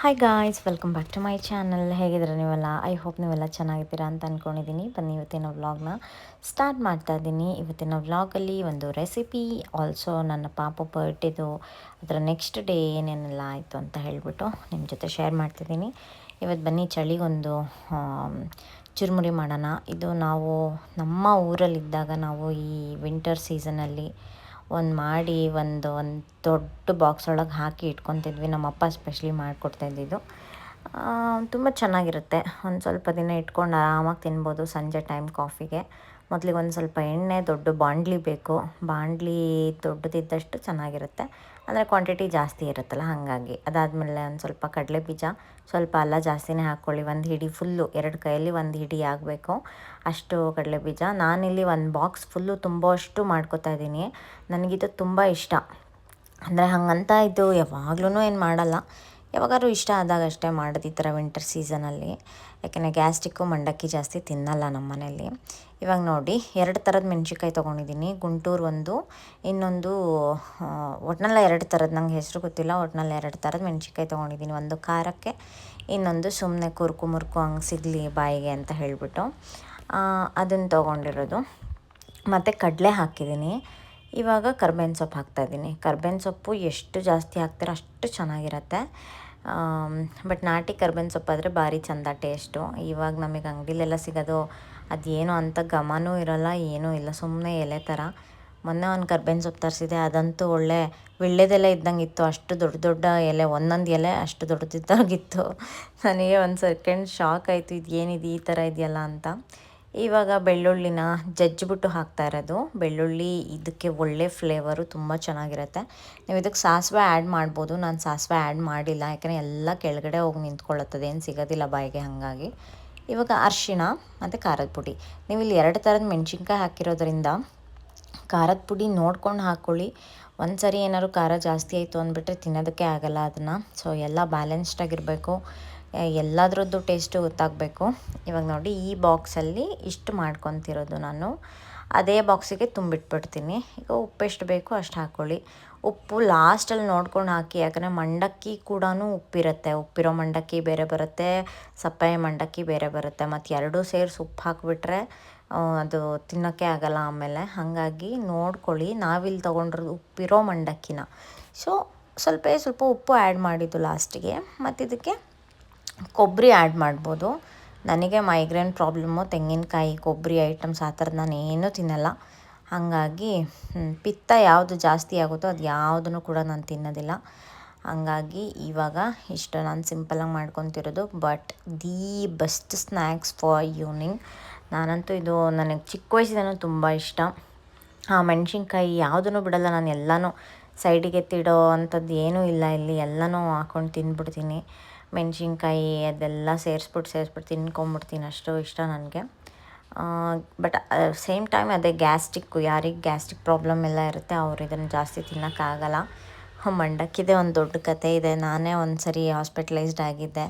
Hi guys welcome back to my channel ಹೇಗಿದ್ರೆ ನೀವೆಲ್ಲ? I hope ನೀವೆಲ್ಲ ಚೆನ್ನಾಗಿದ್ದೀರಾ ಅಂತ ಅಂದ್ಕೊಂಡಿದ್ದೀನಿ ಬನ್ನಿ ಇವತ್ತಿನ ವ್ಲಾಗ್ನ ಸ್ಟಾರ್ಟ್ ಮಾಡ್ತಾ ಇದ್ದೀನಿ. ಇವತ್ತಿನ ವ್ಲಾಗಲ್ಲಿ ಒಂದು ರೆಸಿಪಿ ಆಲ್ಸೋ ನನ್ನ ಪಾಪ ಬರ್ಡೇದು ಅದರ ನೆಕ್ಸ್ಟ್ ಡೇ ಏನೇನೆಲ್ಲ ಆಯಿತು ಅಂತ ಹೇಳಿಬಿಟ್ಟು ನಿಮ್ಮ ಜೊತೆ ಶೇರ್ ಮಾಡ್ತಿದ್ದೀನಿ. ಇವತ್ತು ಬನ್ನಿ ಚಳಿಗೊಂದು ಚುರುಮುರಿ ಮಾಡೋಣ. ಇದು ನಾವು ನಮ್ಮ ಊರಲ್ಲಿದ್ದಾಗ ನಾವು ಈ ವಿಂಟರ್ ಸೀಸನಲ್ಲಿ ಒಂದು ಮಾಡಿ, ಒಂದು ಒಂದು ದೊಡ್ಡ ಬಾಕ್ಸ್ ಒಳಗೆ ಹಾಕಿ ಇಟ್ಕೊತಿದ್ವಿ. ನಮ್ಮಪ್ಪ ಸ್ಪೆಷಲಿ ಮಾಡಿಕೊಡ್ತಾ ಇದ್ದಿದ್ದು. ತುಂಬ ಚೆನ್ನಾಗಿರುತ್ತೆ. ಒಂದು ಸ್ವಲ್ಪ ದಿನ ಇಟ್ಕೊಂಡು ಆರಾಮಾಗಿ ತಿನ್ಬೋದು ಸಂಜೆ ಟೈಮ್ ಕಾಫಿಗೆ ಮೊದಲಿಗೆ ಒಂದು ಸ್ವಲ್ಪ ಎಣ್ಣೆ, ದೊಡ್ಡ ಬಾಂಡ್ಲಿ ಬೇಕು. ಬಾಂಡ್ಲಿ ದೊಡ್ಡದಿದ್ದಷ್ಟು ಚೆನ್ನಾಗಿರುತ್ತೆ. ಅಂದರೆ ಕ್ವಾಂಟಿಟಿ ಜಾಸ್ತಿ ಇರುತ್ತಲ್ಲ, ಹಾಗಾಗಿ. ಅದಾದಮೇಲೆ ಒಂದು ಸ್ವಲ್ಪ ಕಡಲೆ ಬೀಜ, ಸ್ವಲ್ಪ ಅಲ್ಲ ಜಾಸ್ತಿನೇ ಹಾಕ್ಕೊಳ್ಳಿ ಒಂದು ಹಿಡಿ ಫುಲ್ಲು ಎರಡು ಕೈಯಲ್ಲಿ ಒಂದು ಹಿಡಿ ಆಗಬೇಕು. ಅಷ್ಟು ಕಡಲೆ ಬೀಜ. ನಾನಿಲ್ಲಿ ಒಂದು ಬಾಕ್ಸ್ ಫುಲ್ಲು ತುಂಬುವಷ್ಟು ಮಾಡ್ಕೋತಾ ಇದ್ದೀನಿ. ನನಗಿದು ತುಂಬ ಇಷ್ಟ. ಅಂದರೆ ಹಂಗಂತ ಇದು ಯಾವಾಗ್ಲೂ ಏನು ಮಾಡಲ್ಲ. ಯಾವಾಗಾದ್ರೂ ಇಷ್ಟ ಆದಾಗ ಅಷ್ಟೇ ಮಾಡೋದು ಈ ಥರ ವಿಂಟರ್ ಸೀಸನಲ್ಲಿ ಯಾಕೆಂದರೆ ಗ್ಯಾಸ್ಟಿಕ್ಕು ಮಂಡಕ್ಕಿ ಜಾಸ್ತಿ ತಿನ್ನಲ್ಲ ನಮ್ಮ ಮನೇಲಿ ಇವಾಗ ನೋಡಿ, ಎರಡು ಥರದ ಮೆಣಸಿನ್ಕಾಯಿ ತೊಗೊಂಡಿದ್ದೀನಿ ಗುಂಟೂರು ಒಂದು, ಇನ್ನೊಂದು ಒಟ್ನಲ್ಲ ಎರಡು ಥರದ ನಂಗೆ ಹೆಸರು ಗೊತ್ತಿಲ್ಲ ಒಟ್ನಲ್ಲಿ ಎರಡು ಥರದ ಮೆಣಸಿನ್ಕಾಯಿ ತೊಗೊಂಡಿದ್ದೀನಿ ಒಂದು ಖಾರಕ್ಕೆ, ಇನ್ನೊಂದು ಸುಮ್ಮನೆ ಕುರ್ಕು ಮುರ್ಕು ಹಂಗೆ ಸಿಗಲಿ ಬಾಯಿಗೆ ಅಂತ ಹೇಳಿಬಿಟ್ಟು ಅದನ್ನು ತೊಗೊಂಡಿರೋದು. ಮತ್ತು ಕಡಲೆ ಹಾಕಿದ್ದೀನಿ ಇವಾಗ ಕರ್ಬೇವಿನ ಸೊಪ್ಪು ಹಾಕ್ತಾಯಿದ್ದೀನಿ ಕರ್ಬೇವಿನ ಸೊಪ್ಪು ಎಷ್ಟು ಜಾಸ್ತಿ ಹಾಕ್ತೀರೋ ಅಷ್ಟು ಚೆನ್ನಾಗಿರತ್ತೆ. ಬಟ್ ನಾಟಿ ಕರ್ಬೇವಿನ ಸೊಪ್ಪು ಆದರೆ ಭಾರಿ ಚಂದ ಟೇಸ್ಟು. ಇವಾಗ ನಮಗೆ ಅಂಗಡಿಲೆಲ್ಲ ಸಿಗೋದು ಅದೇನೋ ಅಂತ ಘಮನೂ ಇರೋಲ್ಲ, ಏನೂ ಇಲ್ಲ. ಸುಮ್ಮನೆ ಎಲೆ ಥರ ಮೊನ್ನೆ ಒಂದು ಕರ್ಬೇವಿನ ಸೊಪ್ಪು ತರಿಸಿದೆ ಅದಂತೂ ಒಳ್ಳೆ ವಿಳ್ಳೆದೆಲೆ ಇದ್ದಂಗೆ ಇತ್ತು ಅಷ್ಟು ದೊಡ್ಡ ದೊಡ್ಡ ಎಲೆ, ಒಂದೊಂದು ಎಲೆ ಅಷ್ಟು ದೊಡ್ಡದಿದ್ದಾಗಿತ್ತು. ನನಗೆ ಒಂದು ಸೆಕೆಂಡ್ ಶಾಕ್ ಆಯಿತು, ಇದು ಏನಿದೆ ಈ ಥರ ಇದೆಯಲ್ಲ ಅಂತ. ಇವಾಗ ಬೆಳ್ಳುಳ್ಳಿನ ಜಜ್ಜಿಬಿಟ್ಟು ಹಾಕ್ತಾ ಇರೋದು. ಬೆಳ್ಳುಳ್ಳಿ ಇದಕ್ಕೆ ಒಳ್ಳೆ ಫ್ಲೇವರು ತುಂಬ ಚೆನ್ನಾಗಿರುತ್ತೆ. ನೀವು ಇದಕ್ಕೆ ಸಾಸಿವೆ ಆ್ಯಡ್ ಮಾಡ್ಬೋದು. ನಾನು ಸಾಸಿವೆ ಆ್ಯಡ್ ಮಾಡಿಲ್ಲ, ಯಾಕಂದರೆ ಎಲ್ಲ ಕೆಳಗಡೆ ಹೋಗಿ ನಿಂತ್ಕೊಳ್ಳುತ್ತದೆ. ಏನು ಸಿಗೋದಿಲ್ಲ ಬಾಯಿಗೆ ಹಾಗಾಗಿ. ಇವಾಗ ಅರಿಶಿಣ ಮತ್ತು ಖಾರದ ಪುಡಿ. ನೀವು ಇಲ್ಲಿ ಎರಡು ಥರದ ಮೆಣಸಿನ್ಕಾಯಿ ಹಾಕಿರೋದ್ರಿಂದ ಖಾರದ ಪುಡಿ ನೋಡ್ಕೊಂಡು ಹಾಕ್ಕೊಳ್ಳಿ ಒಂದು ಸರಿ ಏನಾದ್ರು ಖಾರ ಜಾಸ್ತಿ ಆಯಿತು ಅಂದ್ಬಿಟ್ರೆ ತಿನ್ನೋದಕ್ಕೆ ಆಗಲ್ಲ ಅದನ್ನು. ಸೊ ಎಲ್ಲ ಬ್ಯಾಲೆನ್ಸ್ಡ್ ಆಗಿರಬೇಕು. ಎಲ್ಲದರದ್ದು ಟೇಸ್ಟು ಗೊತ್ತಾಗಬೇಕು. ಇವಾಗ ನೋಡಿ ಈ ಬಾಕ್ಸಲ್ಲಿ ಇಷ್ಟು ಮಾಡ್ಕೊತಿರೋದು ನಾನು. ಅದೇ ಬಾಕ್ಸಿಗೆ ತುಂಬಿಟ್ಬಿಡ್ತೀನಿ. ಈಗ ಉಪ್ಪು ಎಷ್ಟು ಬೇಕು ಅಷ್ಟು ಹಾಕ್ಕೊಳ್ಳಿ ಉಪ್ಪು ಲಾಸ್ಟಲ್ಲಿ ನೋಡ್ಕೊಂಡು ಹಾಕಿ, ಯಾಕಂದರೆ ಮಂಡಕ್ಕಿ ಕೂಡ ಉಪ್ಪಿರುತ್ತೆ. ಉಪ್ಪಿರೋ ಮಂಡಕ್ಕಿ ಬೇರೆ ಬರುತ್ತೆ, ಸಪ್ಪೆ ಮಂಡಕ್ಕಿ ಬೇರೆ ಬರುತ್ತೆ. ಮತ್ತು ಎರಡೂ ಸೇರಿಸಿ ಉಪ್ಪು ಹಾಕಿಬಿಟ್ರೆ ಅದು ತಿನ್ನೋಕ್ಕೆ ಆಗಲ್ಲ ಆಮೇಲೆ. ಹಾಗಾಗಿ ನೋಡ್ಕೊಳ್ಳಿ, ನಾವಿಲ್ಲಿ ತೊಗೊಂಡಿರೋದು ಉಪ್ಪಿರೋ ಮಂಡಕ್ಕಿನ. ಸೊ ಸ್ವಲ್ಪ ಸ್ವಲ್ಪ ಉಪ್ಪು ಆ್ಯಡ್ ಮಾಡಿದ್ದು ಲಾಸ್ಟಿಗೆ ಮತ್ತು ಇದಕ್ಕೆ ಕೊಬ್ಬರಿ ಆ್ಯಡ್ ಮಾಡ್ಬೋದು. ನನಗೆ ಮೈಗ್ರೇನ್ ಪ್ರಾಬ್ಲಮ್ಮು ತೆಂಗಿನಕಾಯಿ, ಕೊಬ್ಬರಿ ಐಟಮ್ಸ್ ಆ ಥರದ್ದು ನಾನು ಏನೂ ತಿನ್ನಲ್ಲ. ಹಾಗಾಗಿ ಪಿತ್ತ ಯಾವುದು ಜಾಸ್ತಿ ಆಗುತ್ತೋ ಅದು ಯಾವುದನ್ನು ಕೂಡ ನಾನು ತಿನ್ನೋದಿಲ್ಲ. ಹಂಗಾಗಿ, ಇವಾಗ ಇಷ್ಟು ನಾನು ಸಿಂಪಲಾಗಿ ಮಾಡ್ಕೊತಿರೋದು but the best snacks for evening ನಾನಂತೂ ಇದು ನನಗೆ ಚಿಕ್ಕ ವಯಸ್ಸಿಂದನೂ ತುಂಬ ಇಷ್ಟ. ಆ ಮೆಣಸಿನ್ಕಾಯಿ ಯಾವುದನ್ನು ಬಿಡಲ್ಲ ನಾನು ಎಲ್ಲನೂ. ಸೈಡಿಗೆ ಎತ್ತಿಡೋ ಅಂಥದ್ದು ಏನೂ ಇಲ್ಲ ಇಲ್ಲಿ, ಎಲ್ಲನೂ ಹಾಕೊಂಡು ತಿಂದ್ಬಿಡ್ತೀನಿ ಮೆಣಸಿನ್ಕಾಯಿ ಅದೆಲ್ಲ ಸೇರಿಸ್ಬಿಟ್ಟು ಸೇರಿಸ್ಬಿಟ್ಟು ತಿನ್ಕೊಂಬಿಡ್ತೀನಿ. ಅಷ್ಟು ಇಷ್ಟ ನನಗೆ. ಬಟ್ ಸೇಮ್ ಟೈಮ್ ಅದೇ ಗ್ಯಾಸ್ಟಿಕ್ಕು ಯಾರಿಗೆ ಗ್ಯಾಸ್ಟ್ರಿಕ್ ಪ್ರಾಬ್ಲಮ್ ಎಲ್ಲ ಇರುತ್ತೆ, ಅವ್ರು ಇದನ್ನು ಜಾಸ್ತಿ ತಿನ್ನೋಕ್ಕಾಗಲ್ಲ ಮಂಡಕ್ಕಿದೆ ಒಂದು ದೊಡ್ಡ ಕತೆ ಇದೆ. ನಾನೇ ಒಂದು ಸರಿ ಹಾಸ್ಪಿಟ್ಲೈಸ್ಡ್ ಆಗಿದ್ದೆ.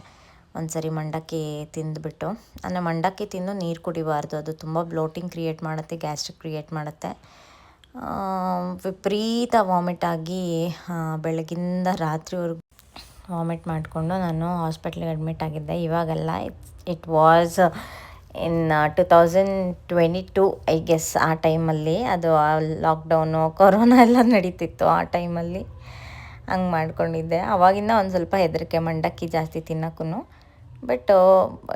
ಒಂದು ಸರಿ ಮಂಡಕ್ಕಿ ತಿಂದುಬಿಟ್ಟು. ಅಂದರೆ ಮಂಡಕ್ಕಿ ತಿಂದು ನೀರು ಕುಡಿಬಾರ್ದು. ಅದು ತುಂಬ ಬ್ಲೋಟಿಂಗ್ ಕ್ರಿಯೇಟ್ ಮಾಡುತ್ತೆ ಗ್ಯಾಸ್ಟ್ರಿಕ್ ಕ್ರಿಯೇಟ್ ಮಾಡುತ್ತೆ. ವಿಪರೀತ ವಾಮಿಟ್ ಆಗಿ ಬೆಳಗಿಂದ ರಾತ್ರಿವರೆಗೂ ವಾಮಿಟ್ ಮಾಡಿಕೊಂಡು ನಾನು ಹಾಸ್ಪಿಟ್ಲಿಗೆ ಅಡ್ಮಿಟ್ ಆಗಿದ್ದೆ. ಇವಾಗೆಲ್ಲ it was in two thousand twenty two I guess ಆ ಟೈಮಲ್ಲಿ ಅದು ಲಾಕ್ಡೌನು ಕೊರೋನಾ ಎಲ್ಲ ನಡೀತಿತ್ತು ಆ ಟೈಮಲ್ಲಿ. ಹಂಗೆ ಮಾಡ್ಕೊಂಡಿದ್ದೆ. ಅವಾಗಿಂದ ಒಂದು ಸ್ವಲ್ಪ ಹೆದರಿಕೆ, ಮಂಡಕ್ಕಿ ಜಾಸ್ತಿ ತಿನ್ನೋಕ್ಕೂ ಬಟ್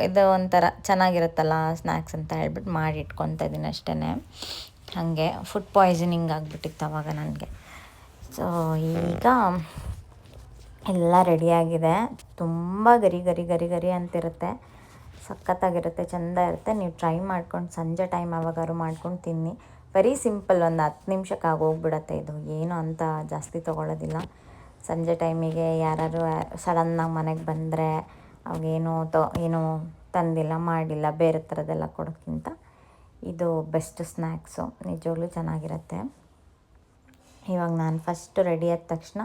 ಇದು ಒಂಥರ ಚೆನ್ನಾಗಿರುತ್ತಲ್ಲ ಸ್ನ್ಯಾಕ್ಸ್ ಅಂತ ಹೇಳ್ಬಿಟ್ಟು ಮಾಡಿ ಇಟ್ಕೊತಾ ಇದ್ದೀನಿ ಅಷ್ಟೇ ಹಾಗೆ ಫುಡ್ ಪಾಯ್ಸನಿಂಗ್ ಆಗಿಬಿಟ್ಟಿತ್ತು ಅವಾಗ ನನಗೆ. ಸೊ ಈಗ ಎಲ್ಲ ರೆಡಿಯಾಗಿದೆ. ತುಂಬ ಗರಿ ಗರಿ ಗರಿ ಗರಿ ಅಂತಿರುತ್ತೆ. ಸಖತ್ತಾಗಿರುತ್ತೆ ಚೆಂದ ಇರುತ್ತೆ ನೀವು ಟ್ರೈ ಮಾಡ್ಕೊಂಡು, ಸಂಜೆ ಟೈಮ್ ಯಾವಾಗಾದ್ರು ಮಾಡ್ಕೊಂಡು ತಿನ್ನಿ. ವೆರಿ ಸಿಂಪಲ್ ಒಂದು ಹತ್ತು ನಿಮಿಷಕ್ಕೆ ಹೋಗ್ಬಿಡತ್ತೆ ಇದು. ಏನು ಅಂತ ಜಾಸ್ತಿ ತೊಗೊಳ್ಳೋದಿಲ್ಲ ಸಂಜೆ ಟೈಮಿಗೆ ಯಾರಾದ್ರು ಸಡನ್ನಾಗಿ ಮನೆಗೆ ಬಂದರೆ ಅವಾಗೇನು ತೊ, ಏನು ತಂದಿಲ್ಲ, ಮಾಡಿಲ್ಲ, ಬೇರೆ ಥರದ್ದೆಲ್ಲ ಕೊಡೋಕ್ಕಿಂತ ಇದು ಬೆಸ್ಟ್ ಸ್ನ್ಯಾಕ್ಸು ನಿಜವಾಗ್ಲೂ ಚೆನ್ನಾಗಿರುತ್ತೆ. ಇವಾಗ ನಾನು ಫಸ್ಟ್ ರೆಡಿ ಆದ ತಕ್ಷಣ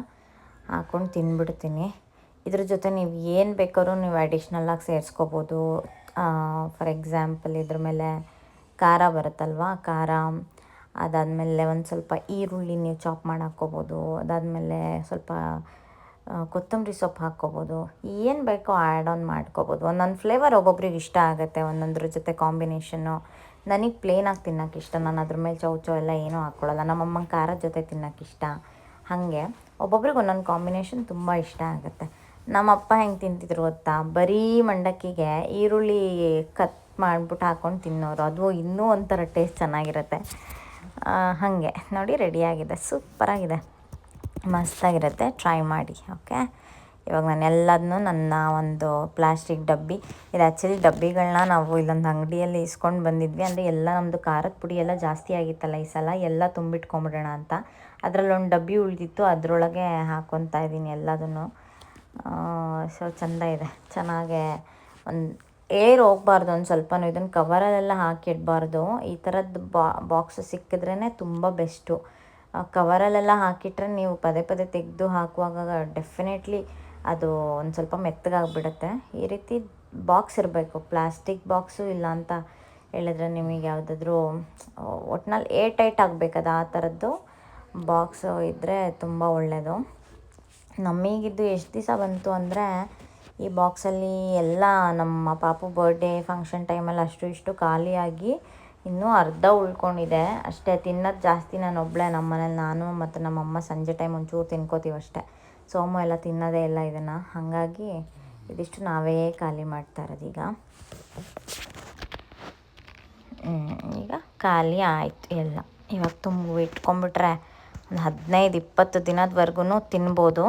ಹಾಕ್ಕೊಂಡು ತಿನ್ಬಿಡ್ತೀನಿ. ಇದ್ರ ಜೊತೆ ನೀವು ಏನು ಬೇಕಾದ್ರೂ ನೀವು ಅಡಿಷ್ನಲ್ಲಾಗಿ ಸೇರಿಸ್ಕೋಬೋದು. ಫಾರ್ ಎಕ್ಸಾಂಪಲ್ ಇದ್ರ ಮೇಲೆ ಖಾರ ಬರುತ್ತಲ್ವ? ಖಾರ. ಅದಾದಮೇಲೆ ಒಂದು ಸ್ವಲ್ಪ ಈರುಳ್ಳಿ ನೀವು ಚಾಪ್ ಮಾಡಿ ಹಾಕ್ಕೋಬೋದು. ಅದಾದಮೇಲೆ ಸ್ವಲ್ಪ ಕೊತ್ತಂಬರಿ ಸೊಪ್ಪು ಹಾಕ್ಕೋಬೋದು. ಏನು ಬೇಕೋ ಆ್ಯಡ್ ಆನ್ ಮಾಡ್ಕೋಬೋದು. ಒಂದೊಂದು ಫ್ಲೇವರ್ ಒಬ್ಬೊಬ್ರಿಗೆ ಇಷ್ಟ ಆಗುತ್ತೆ. ಒಂದೊಂದ್ರ ಜೊತೆ ಕಾಂಬಿನೇಷನ್ನು ನನಗೆ ಪ್ಲೇನಾಗಿ ತಿನ್ನೋಕೆ ಇಷ್ಟ. ನಾನು ಅದ್ರ ಮೇಲೆ ಚೌಚೌ ಎಲ್ಲ ಏನೂ ಹಾಕ್ಕೊಳ್ಳಲ್ಲ ನಮ್ಮಮ್ಮಂಗೆ ಖಾರದ ಜೊತೆ ತಿನ್ನೋಕೆ ಇಷ್ಟ. ಹಾಗೆ. ಒಬ್ಬೊಬ್ರಿಗೆ ಒಂದೊಂದು ಕಾಂಬಿನೇಷನ್ ತುಂಬ ಇಷ್ಟ ಆಗುತ್ತೆ. ನಮ್ಮಪ್ಪ ಹೆಂಗೆ ತಿಂತಿದ್ರು ಗೊತ್ತಾ? ಬರೀ ಮಂಡಕ್ಕಿಗೆ ಈರುಳ್ಳಿ ಕಟ್ ಮಾಡಿಬಿಟ್ಟು ಹಾಕ್ಕೊಂಡು ತಿನ್ನೋರು. ಅದು ಇನ್ನೂ ಒಂಥರ ಟೇಸ್ಟ್ ಚೆನ್ನಾಗಿರುತ್ತೆ. ಹಾಗೆ. ನೋಡಿ ರೆಡಿಯಾಗಿದೆ ಸೂಪರಾಗಿದೆ ಮಸ್ತಾಗಿರುತ್ತೆ. ಟ್ರೈ ಮಾಡಿ ಓಕೆ ಇವಾಗ ನಾನು ಎಲ್ಲದನ್ನೂ ನನ್ನ ಒಂದು ಪ್ಲಾಸ್ಟಿಕ್ ಡಬ್ಬಿ, ಇದು ಆ್ಯಕ್ಚುಲಿ ಡಬ್ಬಿಗಳನ್ನ ನಾವು ಇಲ್ಲೊಂದು ಅಂಗಡಿಯಲ್ಲಿ ಇಸ್ಕೊಂಡು ಬಂದಿದ್ವಿ. ಅಂದರೆ ಎಲ್ಲ ನಮ್ಮದು ಖಾರದ ಪುಡಿ ಎಲ್ಲ ಜಾಸ್ತಿ ಆಗಿತ್ತಲ್ಲ ಈ ಸಲ, ಎಲ್ಲ ತುಂಬಿಟ್ಕೊಂಬಿಡೋಣ ಅಂತ. ಅದರಲ್ಲೊಂದು ಡಬ್ಬಿ ಉಳಿದಿತ್ತು, ಅದರೊಳಗೆ ಹಾಕ್ಕೊತಾ ಇದ್ದೀನಿ ಎಲ್ಲದನ್ನು. ಸೊ ಚೆಂದ ಇದೆ. ಚೆನ್ನಾಗೆ ಒಂದು ಏರ್ ಹೋಗ್ಬಾರ್ದು, ಒಂದು ಸ್ವಲ್ಪನೂ. ಇದನ್ನು ಕವರಲ್ಲೆಲ್ಲ ಹಾಕಿಡಬಾರ್ದು ಈ ಥರದ್ದು ಬಾಕ್ಸ್ ಸಿಕ್ಕಿದ್ರೇ ತುಂಬ ಬೆಸ್ಟು. ಕವರಲ್ಲೆಲ್ಲ ಹಾಕಿಟ್ರೆ ನೀವು ಪದೇ ಪದೇ ತೆಗೆದು ಹಾಕುವಾಗ ಡೆಫಿನೆಟ್ಲಿ ಅದು ಒಂದು ಸ್ವಲ್ಪ ಮೆತ್ತಗಾಗ್ಬಿಡುತ್ತೆ. ಈ ರೀತಿ ಬಾಕ್ಸ್ ಇರಬೇಕು. ಪ್ಲಾಸ್ಟಿಕ್ ಬಾಕ್ಸು ಇಲ್ಲ ಅಂತ ಹೇಳಿದ್ರೆ ನಿಮಗೆ ಯಾವುದಾದ್ರೂ ಒಟ್ನಲ್ಲಿ ಏರ್ ಟೈಟ್ ಆಗಬೇಕದು. ಆ ಥರದ್ದು ಬಾಕ್ಸು ಇದ್ದರೆ ತುಂಬ ಒಳ್ಳೆಯದು ನಮಗಿದ್ದು ಎಷ್ಟು ದಿವಸ ಬಂತು ಅಂದರೆ, ಈ ಬಾಕ್ಸಲ್ಲಿ ಎಲ್ಲ ನಮ್ಮ ಪಾಪು ಬರ್ಡೇ ಫಂಕ್ಷನ್ ಟೈಮಲ್ಲಿ ಅಷ್ಟು ಇಷ್ಟು ಖಾಲಿಯಾಗಿ ಇನ್ನೂ ಅರ್ಧ ಉಳ್ಕೊಂಡಿದೆ. ಅಷ್ಟೇ, ತಿನ್ನೋದು ಜಾಸ್ತಿ ನಾನು ಒಬ್ಬಳೆ ನಮ್ಮ ಮನೇಲಿ ನಾನು ಮತ್ತು ನಮ್ಮಮ್ಮ ಸಂಜೆ ಟೈಮ್ ಒಂಚೂರು ತಿನ್ಕೋತೀವಿ ಅಷ್ಟೇ. ಸೋಮು ಎಲ್ಲ ತಿನ್ನೋದೇ ಇಲ್ಲ ಇದನ್ನು. ಹಾಗಾಗಿ ಇದಿಷ್ಟು ನಾವೇ ಖಾಲಿ ಮಾಡ್ತಾ ಇರೋದೀಗ ಈಗ. ಖಾಲಿ ಆಯಿತು ಎಲ್ಲ. ಇವಾಗ ತುಂಬ ಇಟ್ಕೊಂಡ್ಬಿಟ್ರೆ ಒಂದು ಹದಿನೈದು ಇಪ್ಪತ್ತು ದಿನದವರೆಗೂ ತಿನ್ಬೋದು.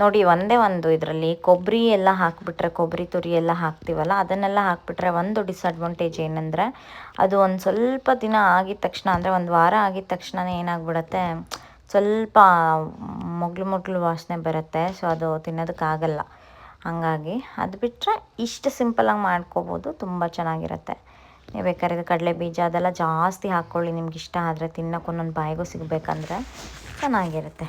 ನೋಡಿ ಒಂದೇ ಒಂದು ಇದರಲ್ಲಿ ಕೊಬ್ಬರಿ ಎಲ್ಲ ಹಾಕಿಬಿಟ್ರೆ ಕೊಬ್ಬರಿ ತುರಿ ಎಲ್ಲ ಹಾಕ್ತೀವಲ್ಲ, ಅದನ್ನೆಲ್ಲ ಹಾಕಿಬಿಟ್ರೆ ಒಂದು ಡಿಸ್ಅಡ್ವಾಂಟೇಜ್ ಏನಂದರೆ ಅದು ಒಂದು ಸ್ವಲ್ಪ ದಿನ ಆಗಿದ ತಕ್ಷಣ, ಅಂದರೆ ಒಂದು ವಾರ ಆಗಿದ ತಕ್ಷಣ ಏನಾಗ್ಬಿಡತ್ತೆ? ಸ್ವಲ್ಪ ಮೊಗ್ಲು ಮೊಗ್ಲು ವಾಸನೆ ಬರುತ್ತೆ ಸೊ ಅದು ತಿನ್ನೋದಕ್ಕಾಗಲ್ಲ. ಹಾಗಾಗಿ ಅದು ಬಿಟ್ಟರೆ ಇಷ್ಟು ಸಿಂಪಲಾಗಿ ಮಾಡ್ಕೋಬೋದು, ತುಂಬ ಚೆನ್ನಾಗಿರುತ್ತೆ. ನೀವು ಬೇಕಾದ್ರೆ ಕಡಲೆ ಬೀಜ ಅದೆಲ್ಲ ಜಾಸ್ತಿ ಹಾಕ್ಕೊಳ್ಳಿ ನಿಮ್ಗೆ ಇಷ್ಟ ಆದರೆ ತಿನ್ನೋಕೆ ಒಂದೊಂದು ಬಾಯಿಗೂ ಸಿಗಬೇಕಂದ್ರೆ ಚೆನ್ನಾಗಿರುತ್ತೆ.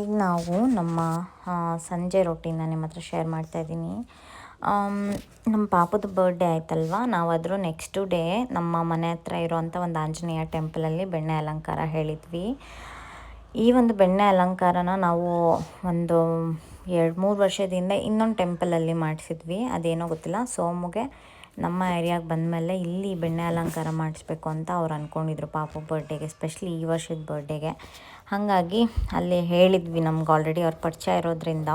ಈಗ ನಾವು ನಮ್ಮ ಸಂಜೆ ರೊಟ್ಟಿನ ನಿಮ್ಮ ಹತ್ರ ಶೇರ್ ಮಾಡ್ತಾ ಇದ್ದೀನಿ. ನಮ್ಮ ಪಾಪದ ಬರ್ಡೇ ಆಯ್ತಲ್ವಾ? ನಾವಾದರೂ ನೆಕ್ಸ್ಟು ಡೇ ನಮ್ಮ ಮನೆ ಹತ್ರ ಇರೋವಂಥ ಒಂದು ಆಂಜನೇಯ ಟೆಂಪಲಲ್ಲಿ ಬೆಣ್ಣೆ ಅಲಂಕಾರ ಹೇಳಿದ್ವಿ. ಈ ಒಂದು ಬೆಣ್ಣೆ ಅಲಂಕಾರನ ನಾವು ಒಂದು ಎರಡು ಮೂರು ವರ್ಷದಿಂದ ಇನ್ನೊಂದು ಟೆಂಪಲಲ್ಲಿ ಮಾಡಿಸಿದ್ವಿ. ಅದೇನೋ ಗೊತ್ತಿಲ್ಲ, ಸೋಮುಗೆ ನಮ್ಮ ಏರಿಯಾಗೆ ಬಂದಮೇಲೆ ಇಲ್ಲಿ ಬೆಣ್ಣೆ ಅಲಂಕಾರ ಮಾಡಿಸ್ಬೇಕು ಅಂತ ಅವ್ರು ಅಂದ್ಕೊಂಡಿದ್ರು ಪಾಪ ಬರ್ಡೇಗೆ ಸ್ಪೆಷಲಿ ಈ ವರ್ಷದ ಬರ್ಡೇಗೆ ಹಾಗಾಗಿ ಅಲ್ಲಿ ಹೇಳಿದ್ವಿ ನಮ್ಗೆ ಆಲ್ರೆಡಿ ಅವ್ರ ಪರಿಚಯ ಇರೋದ್ರಿಂದ.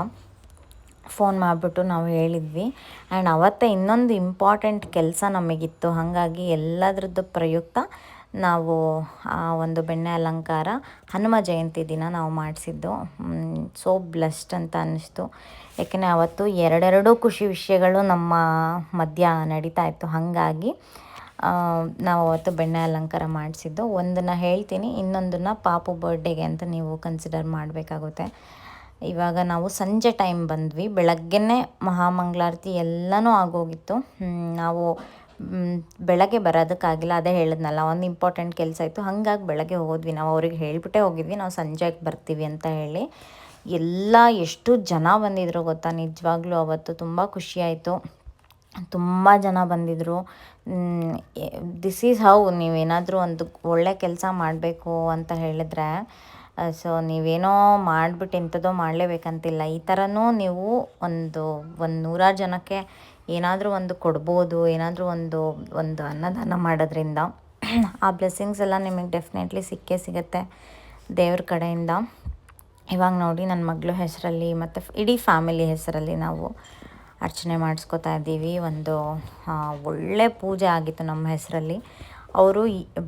ಫೋನ್ ಮಾಡಿಬಿಟ್ಟು ನಾವು ಹೇಳಿದ್ವಿ. ಆ್ಯಂಡ್ ಅವತ್ತೇ ಇನ್ನೊಂದು ಇಂಪಾರ್ಟೆಂಟ್ ಕೆಲಸ ನಮಗಿತ್ತು. ಹಾಗಾಗಿ ಎಲ್ಲದ್ರದ್ದು ಪ್ರಯುಕ್ತ ನಾವು ಆ ಒಂದು ಬೆಣ್ಣೆ ಅಲಂಕಾರ ಹನುಮ ಜಯಂತಿ ದಿನ ನಾವು ಮಾಡಿಸಿದ್ದು. ಸೋ ಬ್ಲಸ್ಟ್ ಅಂತ ಅನ್ನಿಸ್ತು. ಯಾಕೆಂದರೆ ಅವತ್ತು ಎರಡೆರಡು ಖುಷಿ ವಿಷಯಗಳು ನಮ್ಮ ಮಧ್ಯ ನಡೀತಾ ಇತ್ತು. ಹಾಗಾಗಿ ನಾವು ಅವತ್ತು ಬೆಣ್ಣೆ ಅಲಂಕಾರ ಮಾಡಿಸಿದ್ದು. ಒಂದನ್ನು ಹೇಳ್ತೀನಿ, ಇನ್ನೊಂದನ್ನು ಪಾಪು ಬರ್ಡೇಗೆ ಅಂತ ನೀವು ಕನ್ಸಿಡರ್ ಮಾಡಬೇಕಾಗುತ್ತೆ. ಇವಾಗ ನಾವು ಸಂಜೆ ಟೈಮ್ ಬಂದ್ವಿ. ಬೆಳಗ್ಗೆನೇ ಮಹಾಮಂಗಳಾರತಿ ಎಲ್ಲನೂ ಆಗೋಗಿತ್ತು. ನಾವು ಬೆಳಗ್ಗೆ ಬರೋದಕ್ಕಾಗಿಲ್ಲ, ಅದೇ ಹೇಳಿದ್ನಲ್ಲ, ಒಂದು ಇಂಪಾರ್ಟೆಂಟ್ ಕೆಲಸ ಇತ್ತು. ಹಾಗಾಗಿ ಬೆಳಗ್ಗೆ ಹೋದ್ವಿ. ನಾವು ಅವ್ರಿಗೆ ಹೇಳಿಬಿಟ್ಟೇ ಹೋಗಿದ್ವಿ. ನಾವು ಸಂಜೆಗೆ ಬರ್ತೀವಿ ಅಂತ ಹೇಳಿ. ಎಲ್ಲ ಎಷ್ಟು ಜನ ಬಂದಿದ್ರು ಗೊತ್ತಾ? ನಿಜವಾಗ್ಲೂ ಅವತ್ತು ತುಂಬ ಖುಷಿಯಾಯಿತು ತುಂಬ ಜನ ಬಂದಿದ್ದರು ದಿಸ್ ಈಸ್ ಹೌ ನೀವೇನಾದರೂ ಒಂದು ಒಳ್ಳೆ ಕೆಲಸ ಮಾಡಬೇಕು ಅಂತ ಹೇಳಿದ್ರೆ ಸೊ ನೀವೇನೋ ಮಾಡಿಬಿಟ್ಟು ಎಂಥದೋ ಮಾಡಲೇಬೇಕಂತಿಲ್ಲ. ಈ ಥರನೂ ನೀವು ಒಂದು ಒಂದು ನೂರಾರು ಜನಕ್ಕೆ ಏನಾದರೂ ಒಂದು ಕೊಡ್ಬೋದು, ಏನಾದರೂ ಒಂದು ಒಂದು ಅನ್ನದಾನ ಮಾಡೋದ್ರಿಂದ ಆ ಬ್ಲೆಸ್ಸಿಂಗ್ಸ್ ಎಲ್ಲ ನಿಮಗೆ ಡೆಫಿನೆಟ್ಲಿ ಸಿಕ್ಕೇ ಸಿಗುತ್ತೆ ದೇವ್ರ ಕಡೆಯಿಂದ. ಇವಾಗ ನೋಡಿ ನನ್ನ ಮಗಳು ಹೆಸರಲ್ಲಿ ಮತ್ತು ಇಡೀ ಫ್ಯಾಮಿಲಿ ಹೆಸರಲ್ಲಿ ನಾವು ಅರ್ಚನೆ ಮಾಡಿಸ್ಕೋತಾ ಇದ್ದೀವಿ. ಒಂದು ಒಳ್ಳೆ ಪೂಜೆ ಆಗಿತ್ತು ನಮ್ಮ ಹೆಸರಲ್ಲಿ. ಅವರು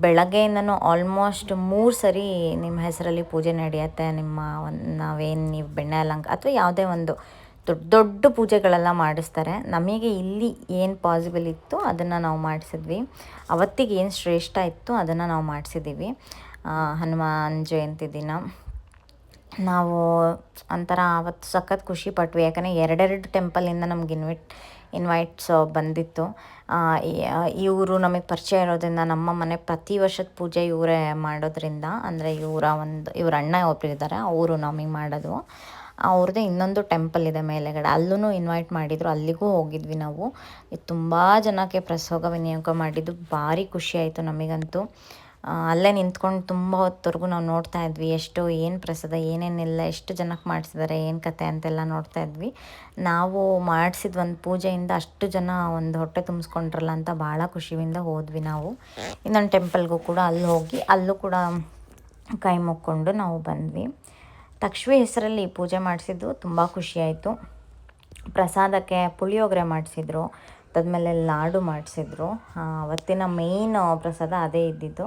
ಬೆಳಗ್ಗೆಯಿಂದನೂ ಆಲ್ಮೋಸ್ಟ್ ಮೂರು ಸರಿ ನಿಮ್ಮ ಹೆಸರಲ್ಲಿ ಪೂಜೆ ನಡೆಯುತ್ತೆ, ನಿಮ್ಮ ಒಂದು ನಾವೇನು ನೀವು ಬೆಣ್ಣೆ ಅಲಂಕ, ಅಥವಾ ಯಾವುದೇ ಒಂದು ದೊಡ್ಡ ದೊಡ್ಡ ಪೂಜೆಗಳೆಲ್ಲ ಮಾಡಿಸ್ತಾರೆ. ನಮಗೆ ಇಲ್ಲಿ ಏನು ಪಾಸಿಬಲ್ ಇತ್ತು ಅದನ್ನು ನಾವು ಮಾಡಿಸಿದ್ವಿ. ಅವತ್ತಿಗೆ ಏನು ಶ್ರೇಷ್ಠ ಇತ್ತು ಅದನ್ನು ನಾವು ಮಾಡಿಸಿದ್ದೀವಿ. ಹನುಮಾನ್ ಜಯಂತಿ ದಿನ. ನಾವು ಒಂಥರ ಆವತ್ತು ಸಖತ್ ಖುಷಿ ಪಟ್ವಿ. ಯಾಕಂದರೆ ಎರಡೆರಡು ಟೆಂಪಲಿಂದ ನಮ್ಗೆ ಇನ್ವೈಟ್ ಇನ್ವೈಟ್ಸ್ ಬಂದಿತ್ತು. ಇವರು ನಮಗೆ ಪರಿಚಯ ಇರೋದ್ರಿಂದ ನಮ್ಮ ಮನೆ ಪ್ರತಿ ವರ್ಷದ ಪೂಜೆ ಇವರೇ ಮಾಡೋದ್ರಿಂದ, ಅಂದರೆ ಇವರ ಒಂದು, ಇವ್ರ ಅಣ್ಣ ಒಬ್ಬರಿದ್ದಾರೆ ಅವರು ನಮಗೆ ಮಾಡೋದು. ಅವ್ರದ್ದೇ ಇನ್ನೊಂದು ಟೆಂಪಲ್ ಇದೆ ಮೇಲೆಗಡೆ ಅಲ್ಲೂ ಇನ್ವೈಟ್ ಮಾಡಿದರು, ಅಲ್ಲಿಗೂ ಹೋಗಿದ್ವಿ ನಾವು. ತುಂಬ ಜನಕ್ಕೆ ಪ್ರಸೋಗ ವಿನಿಯೋಗ ಮಾಡಿದ್ದು, ಭಾರಿ ಖುಷಿ ಆಯಿತು ನಮಗಂತೂ. ಅಲ್ಲೇ ನಿಂತ್ಕೊಂಡು ತುಂಬ ಹೊತ್ತವರೆಗೂ ನಾವು ನೋಡ್ತಾ ಇದ್ವಿ. ಎಷ್ಟು, ಏನು ಪ್ರಸಾದ ಏನೇನಿಲ್ಲ ಎಷ್ಟು ಜನಕ್ಕೆ ಮಾಡಿಸಿದ್ದಾರೆ ಏನು ಕತೆ ಅಂತೆಲ್ಲ ನೋಡ್ತಾ ಇದ್ವಿ. ನಾವು ಮಾಡಿಸಿದ ಒಂದು ಪೂಜೆಯಿಂದ ಅಷ್ಟು ಜನ ಒಂದು ಹೊಟ್ಟೆ ತುಂಬಿಸ್ಕೊಂಡ್ರಲ್ಲ ಅಂತ ಭಾಳ ಖುಷಿಯಿಂದ ಹೋದ್ವಿ ನಾವು. ಇನ್ನೊಂದು ಟೆಂಪಲ್ಗೂ ಕೂಡ ಅಲ್ಲಿ ಹೋಗಿ, ಅಲ್ಲೂ ಕೂಡ ಕೈ ಮುಕ್ಕೊಂಡು ನಾವು ಬಂದ್ವಿ. ತಕ್ಷವಿ ಹೆಸರಲ್ಲಿ ಪೂಜೆ ಮಾಡಿಸಿದ್ದು, ತುಂಬ ಖುಷಿಯಾಯಿತು ಪ್ರಸಾದಕ್ಕೆ ಪುಳಿಯೋಗರೆ ಮಾಡಿಸಿದ್ರು, ಅದಾದಮೇಲೆ ಲಾಡು ಮಾಡಿಸಿದ್ರು. ಅವತ್ತಿನ ಮೇಯ್ನ್ ಪ್ರಸಾದ ಅದೇ ಇದ್ದಿದ್ದು.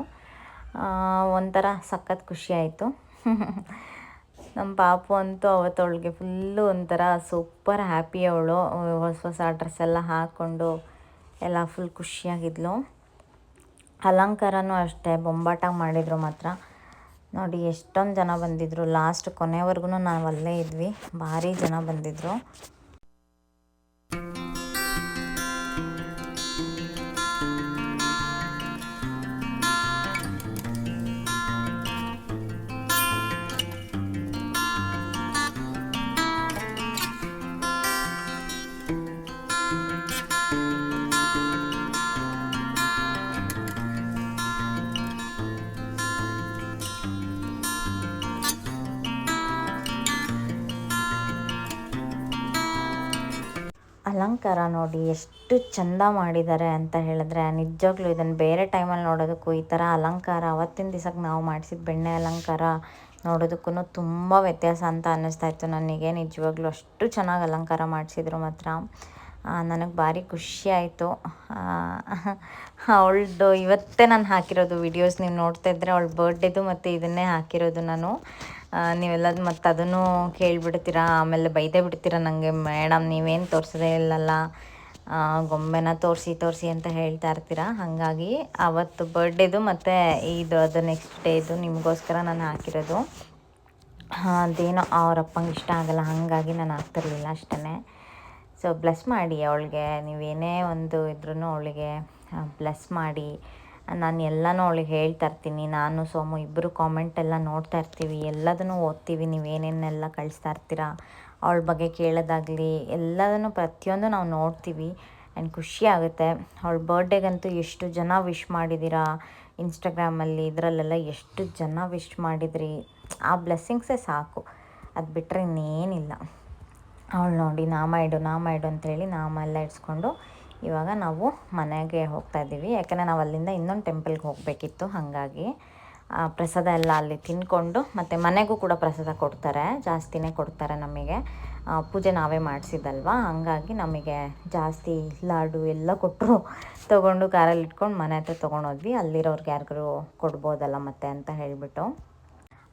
ಒಂಥರ ಸಖತ್ ಖುಷಿ ಆಯಿತು. ನಮ್ಮ ಪಾಪು ಅಂತೂ ಅವತ್ತು ಅವಳಿಗೆ ಫುಲ್ಲು ಒಂಥರ ಸೂಪರ್ ಹ್ಯಾಪಿ ಅವಳು. ಹೊಸ ಹೊಸ ಡ್ರೆಸ್ ಎಲ್ಲ ಹಾಕ್ಕೊಂಡು ಎಲ್ಲ ಫುಲ್ ಖುಷಿಯಾಗಿದ್ಲು. ಅಲಂಕಾರನೂ ಅಷ್ಟೇ, ಬೊಂಬಾಟಾಗಿ ಮಾಡಿದರು ಮಾತ್ರ. ನೋಡಿ, ಎಷ್ಟೊಂದು ಜನ ಬಂದಿದ್ದರು ಲಾಸ್ಟ್ ಕೊನೆವರೆಗೂ ನಾವು ಅಲ್ಲೇ ಇದ್ವಿ. ಭಾರಿ ಜನ ಬಂದಿದ್ದರು ಅಲಂಕಾರ ನೋಡಿ ಎಷ್ಟು ಚಂದ ಮಾಡಿದ್ದಾರೆ ಅಂತ ಹೇಳಿದ್ರೆ, ನಿಜವಾಗ್ಲೂ ಇದನ್ನು ಬೇರೆ ಟೈಮಲ್ಲಿ ನೋಡೋದಕ್ಕೂ ಈ ಥರ ಅಲಂಕಾರ, ಅವತ್ತಿನ ದಿವಸಕ್ಕೆ ನಾವು ಮಾಡಿಸಿದ ಬೆಣ್ಣೆ ಅಲಂಕಾರ ನೋಡೋದಕ್ಕೂ ತುಂಬ ವ್ಯತ್ಯಾಸ ಅಂತ ಅನ್ನಿಸ್ತಾ ಇತ್ತು ನನಗೆ. ನಿಜವಾಗ್ಲೂ ಅಷ್ಟು ಚೆನ್ನಾಗಿ ಅಲಂಕಾರ ಮಾಡಿಸಿದ್ರು ಮಾತ್ರ. ನನಗೆ ಭಾರಿ ಖುಷಿ ಆಯಿತು. ಅವಳದು ಇವತ್ತೇ ನಾನು ಹಾಕಿರೋದು ವಿಡಿಯೋಸ್ ನೀವು ನೋಡ್ತಾ ಇದ್ದರೆ ಅವಳ ಬರ್ಡೇದು ಮತ್ತು ಇದನ್ನೇ ಹಾಕಿರೋದು ನಾನು. ನೀವೆಲ್ಲ ಮತ್ತು ಅದನ್ನು ಕೇಳಿಬಿಡ್ತೀರ, ಆಮೇಲೆ ಬೈದೇ ಬಿಡ್ತೀರ ನನಗೆ ಮೇಡಮ್ ನೀವೇನು ತೋರಿಸದೇ ಇಲ್ಲಲ್ಲ. ಗೊಂಬೆನ ತೋರಿಸಿ ತೋರಿಸಿ ಅಂತ ಹೇಳ್ತಾ ಇರ್ತೀರ? ಹಾಗಾಗಿ ಅವತ್ತು ಬರ್ಡೇದು ಮತ್ತು ಇದು, ಅದು ನೆಕ್ಸ್ಟ್ ಡೇದು ನಿಮಗೋಸ್ಕರ ನಾನು ಹಾಕಿರೋದು. ಅದೇನೋ ಅಪ್ಪಂಗೆ ಇಷ್ಟ ಆಗಲ್ಲ, ಹಾಗಾಗಿ ನಾನು ಹಾಕ್ತಿರ್ಲಿಲ್ಲ ಅಷ್ಟೇ ಸೊ ಬ್ಲೆಸ್ ಮಾಡಿ ಅವಳಿಗೆ, ನೀವೇನೇ ಒಂದು ಇದ್ರೂ ಅವಳಿಗೆ ಬ್ಲೆಸ್ ಮಾಡಿ. ನಾನು ಎಲ್ಲನೂ ಅವಳಿಗೆ ಹೇಳ್ತಾ ಇರ್ತೀನಿ. ನಾನು, ಸೋಮು ಇಬ್ಬರು ಕಾಮೆಂಟ್ ಎಲ್ಲ ನೋಡ್ತಾ ಇರ್ತೀವಿ. ಎಲ್ಲದನ್ನು ಓದ್ತೀವಿ. ನೀವೇನೇನೆಲ್ಲ ಕಳಿಸ್ತಾ ಇರ್ತೀರಾ? ಅವಳ ಬಗ್ಗೆ ಕೇಳೋದಾಗಲಿ ಎಲ್ಲದನ್ನು ಪ್ರತಿಯೊಂದು ನಾವು ನೋಡ್ತೀವಿ. ಆ್ಯಂಡ್ ಖುಷಿ ಆಗುತ್ತೆ. ಅವಳ ಬರ್ಡೇಗಂತೂ ಎಷ್ಟು ಜನ ವಿಶ್ ಮಾಡಿದ್ದೀರಾ? ಇನ್ಸ್ಟಾಗ್ರಾಮಲ್ಲಿ ಇದರಲ್ಲೆಲ್ಲ ಎಷ್ಟು ಜನ ವಿಶ್ ಮಾಡಿದ್ರಿ? ಆ ಬ್ಲೆಸ್ಸಿಂಗ್ಸೇ ಸಾಕು. ಅದು ಬಿಟ್ಟರೆ ಇನ್ನೇನಿಲ್ಲ. ಅವಳು ನೋಡಿ, ನಾಮ ಇಡು ನಾಮ ಇಡು ಅಂತೇಳಿ ನಾಮ ಎಲ್ಲ ಇಡ್ಸ್ಕೊಂಡು ಇವಾಗ ನಾವು ಮನೆಗೆ ಹೋಗ್ತಾ ಇದ್ದೀವಿ. ಯಾಕಂದರೆ ನಾವು ಅಲ್ಲಿಂದ ಇನ್ನೊಂದು ಟೆಂಪಲ್ಗೆ ಹೋಗಬೇಕಿತ್ತು, ಹಾಗಾಗಿ ಪ್ರಸಾದ ಎಲ್ಲ ಅಲ್ಲಿ ತಿನ್ಕೊಂಡು ಮತ್ತು ಮನೆಗೂ ಕೂಡ ಪ್ರಸಾದ ಕೊಡ್ತಾರೆ, ಜಾಸ್ತಿನೇ ಕೊಡ್ತಾರೆ ನಮಗೆ. ಪೂಜೆ ನಾವೇ ಮಾಡಿಸಿದ್ದಲ್ವ? ಹಂಗಾಗಿ ನಮಗೆ ಜಾಸ್ತಿ ಲಾಡು ಎಲ್ಲ ಕೊಟ್ಟರು. ತೊಗೊಂಡು ಕಾರಲ್ಲಿ ಇಟ್ಕೊಂಡು ಮನೆ ಹತ್ರ ತೊಗೊಂಡೋದ್ವಿ ಅಲ್ಲಿರೋರ್ಗೆ ಯಾರಿಗೂ ಕೊಡ್ಬೋದಲ್ಲ ಮತ್ತೆ ಅಂತ ಹೇಳಿಬಿಟ್ಟು.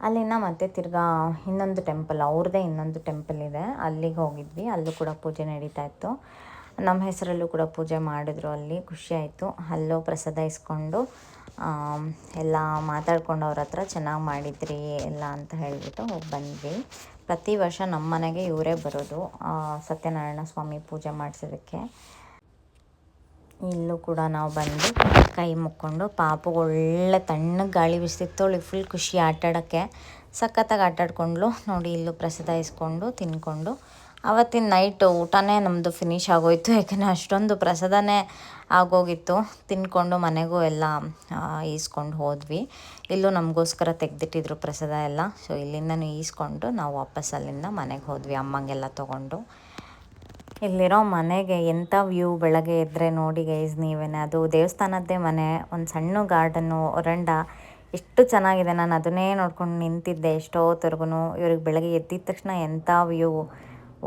ಅಲ್ಲಿನ ಮತ್ತೆ ತಿರ್ಗಾ ಇನ್ನೊಂದು ಟೆಂಪಲ್, ಅವ್ರದ್ದೇ ಇನ್ನೊಂದು ಟೆಂಪಲ್ ಇದೆ. ಅಲ್ಲಿಗೆ ಹೋಗಿದ್ವಿ. ಅಲ್ಲೂ ಕೂಡ ಪೂಜೆ ನಡೀತಾ ಇತ್ತು. ನಮ್ಮ ಹೆಸರಲ್ಲೂ ಕೂಡ ಪೂಜೆ ಮಾಡಿದ್ರು ಅಲ್ಲಿ. ಖುಷಿ ಆಯಿತು. ಅಲ್ಲೂ ಪ್ರಸಾದ ಇಸ್ಕೊಂಡು ಎಲ್ಲ ಮಾತಾಡ್ಕೊಂಡು ಅವ್ರ ಹತ್ರ ಚೆನ್ನಾಗಿ ಮಾಡಿದ್ರಿ ಎಲ್ಲ ಅಂತ ಹೇಳಿಬಿಟ್ಟು ಹೋಗಿ ಬಂದ್ವಿ. ಪ್ರತಿ ವರ್ಷ ನಮ್ಮ ಮನೆಗೆ ಇವರೇ ಬರೋದು ಸತ್ಯನಾರಾಯಣ ಸ್ವಾಮಿ ಪೂಜೆ ಮಾಡಿಸೋದಕ್ಕೆ. ಇಲ್ಲೂ ಕೂಡ ನಾವು ಬಂದು ಕೈ ಮುಕ್ಕೊಂಡು ಪಾಪು ಒಳ್ಳೆ ತಣ್ಣಗೆ ಗಾಳಿ ಬೀಸ್ತಿತ್ತು. ಅವಳಿ ಫುಲ್ ಖುಷಿ ಆಟಾಡೋಕ್ಕೆ. ಸಖತ್ತಾಗಿ ಆಟಾಡ್ಕೊಂಡ್ಲು. ನೋಡಿ ಇಲ್ಲೂ ಪ್ರಸಾದ ಇಸ್ಕೊಂಡು, ತಿನ್ಕೊಂಡು ಅವತ್ತಿನ ನೈಟ್ ಊಟನೇ ನಮ್ಮದು ಫಿನಿಶ್ ಆಗೋಯ್ತು. ಯಾಕೆಂದರೆ ಅಷ್ಟೊಂದು ಪ್ರಸಾದನೇ ಆಗೋಗಿತ್ತು. ತಿನ್ಕೊಂಡು ಮನೆಗೂ ಎಲ್ಲ ಈಸ್ಕೊಂಡು ಹೋದ್ವಿ. ಇಲ್ಲೂ ನಮಗೋಸ್ಕರ ತೆಗೆದಿಟ್ಟಿದ್ರು ಪ್ರಸಾದ ಎಲ್ಲ. ಸೊ ಇಲ್ಲಿಂದನೂ ಈಸ್ಕೊಂಡು ನಾವು ವಾಪಸ್ ಅಲ್ಲಿಂದ ಮನೆಗೆ ಹೋದ್ವಿ, ಅಮ್ಮಂಗೆಲ್ಲ ತೊಗೊಂಡು. ಇಲ್ಲಿರೋ ಮನೆಗೆ ಎಂಥ ವ್ಯೂ ಬೆಳಗ್ಗೆ ಇದ್ದರೆ ನೋಡಿ ಗೈಸ್ ನೀವೇನೆ. ಅದು ದೇವಸ್ಥಾನದ್ದೇ ಮನೆ, ಒಂದು ಸಣ್ಣ ಗಾರ್ಡನ್ನು ಒರಂಡ ಎಷ್ಟು ಚೆನ್ನಾಗಿದೆ. ನಾನು ಅದನ್ನೇ ನೋಡ್ಕೊಂಡು ನಿಂತಿದ್ದೆ ಎಷ್ಟೊತ್ತವರೆಗೂ ಇವ್ರಿಗೆ ಬೆಳಗ್ಗೆ ಎದ್ದಿದ ತಕ್ಷಣ ಎಂಥ ವ್ಯೂ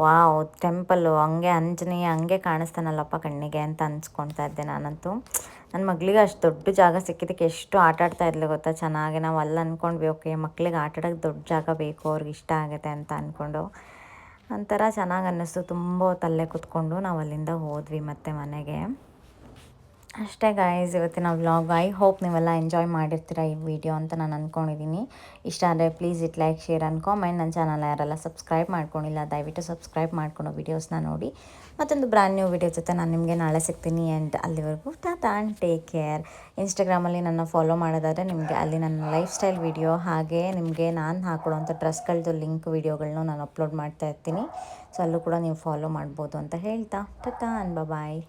ವಾವ್ ಟೆಂಪಲ್ಲು ಹಂಗೆ ಆಂಜನೇಯ ಹಂಗೆ ಕಾಣಿಸ್ತಾನಲ್ಲಪ್ಪ ಕಣ್ಣಿಗೆ ಅಂತ ಅನ್ಸ್ಕೊಳ್ತಾ ಇದ್ದೆ ನಾನಂತೂ. ನನ್ನ ಮಗಳಿಗೆ ಅಷ್ಟು ದೊಡ್ಡ ಜಾಗ ಸಿಕ್ಕಿದ್ದಕ್ಕೆ ಎಷ್ಟು ಆಟ ಆಡ್ತಾ ಇದ್ಲು ಗೊತ್ತಾ? ಚೆನ್ನಾಗಿ ನಾವು ಅಲ್ಲಿ ಅಂದ್ಕೊಂಡ್ವಿ ಓಕೆ, ಮಕ್ಳಿಗೆ ಆಟ ಆಡೋಕ್ಕೆ ದೊಡ್ಡ ಜಾಗ ಬೇಕು, ಅವ್ರಿಗೆ ಇಷ್ಟ ಆಗುತ್ತೆ ಅಂತ ಅಂದ್ಕೊಂಡು ಒಂಥರ ಚೆನ್ನಾಗಿ ಅನ್ನಿಸ್ತು, ತುಂಬ ತಲೆ ಕೂತ್ಕೊಂಡು ನಾವು ಅಲ್ಲಿಂದ ಹೋದ್ವಿ ಮತ್ತೆ ಮನೆಗೆ. ಅಷ್ಟೇ ಗಾಯ್ಸ್ ಇವತ್ತಿನ ವ್ಲಾಗ್ ಐ ಹೋಪ್ ನೀವೆಲ್ಲ ಎಂಜಾಯ್ ಮಾಡಿರ್ತೀರ ಈ ವಿಡಿಯೋ ಅಂತ ನಾನು ಅಂದ್ಕೊಂಡಿದ್ದೀನಿ ಇಷ್ಟ ಆದರೆ please it like share and comment ನನ್ನ ಚಾನಲ್ ಯಾರೆಲ್ಲ ಸಬ್ಸ್ಕ್ರೈಬ್ ಮಾಡ್ಕೊಂಡಿಲ್ಲ, ದಯವಿಟ್ಟು ಸಬ್ಸ್ಕ್ರೈಬ್ ಮಾಡ್ಕೊಂಡು ವೀಡಿಯೋಸ್ನ ನೋಡಿ. ಮತ್ತೊಂದು ಬ್ರ್ಯಾಂಡ್ ನ್ಯೂ ವಿಡಿಯೋ ಜೊತೆ ನಾನು ನಿಮಗೆ ನಾಳೆ ಸಿಗ್ತೀನಿ ಆ್ಯಂಡ್ ಅಲ್ಲಿವರೆಗೂ ಟಾಟಾ ಆ್ಯಂಡ್ ಟೇಕ್ ಕೇರ್ ಇನ್ಸ್ಟಾಗ್ರಾಮಲ್ಲಿ ನನ್ನ ಫಾಲೋ ಮಾಡೋದಾದರೆ ನಿಮಗೆ ಅಲ್ಲಿ ನನ್ನ ಲೈಫ್ ಸ್ಟೈಲ್ ವಿಡಿಯೋ ಹಾಗೆ ನಿಮಗೆ ನಾನು ಹಾಕೊಡೋಂಥ ಡ್ರೆಸ್ಗಳದ್ದು ಲಿಂಕ್ ವೀಡಿಯೋಗಳನ್ನೂ ನಾನು ಅಪ್ಲೋಡ್ ಮಾಡ್ತಾ ಇರ್ತೀನಿ. ಸೊ ಅಲ್ಲೂ ಕೂಡ ನೀವು ಫಾಲೋ ಮಾಡ್ಬೋದು ಅಂತ ಹೇಳ್ತಾ. ಟಾಟಾ ಆ್ಯಂಡ್ ಬಾಯ್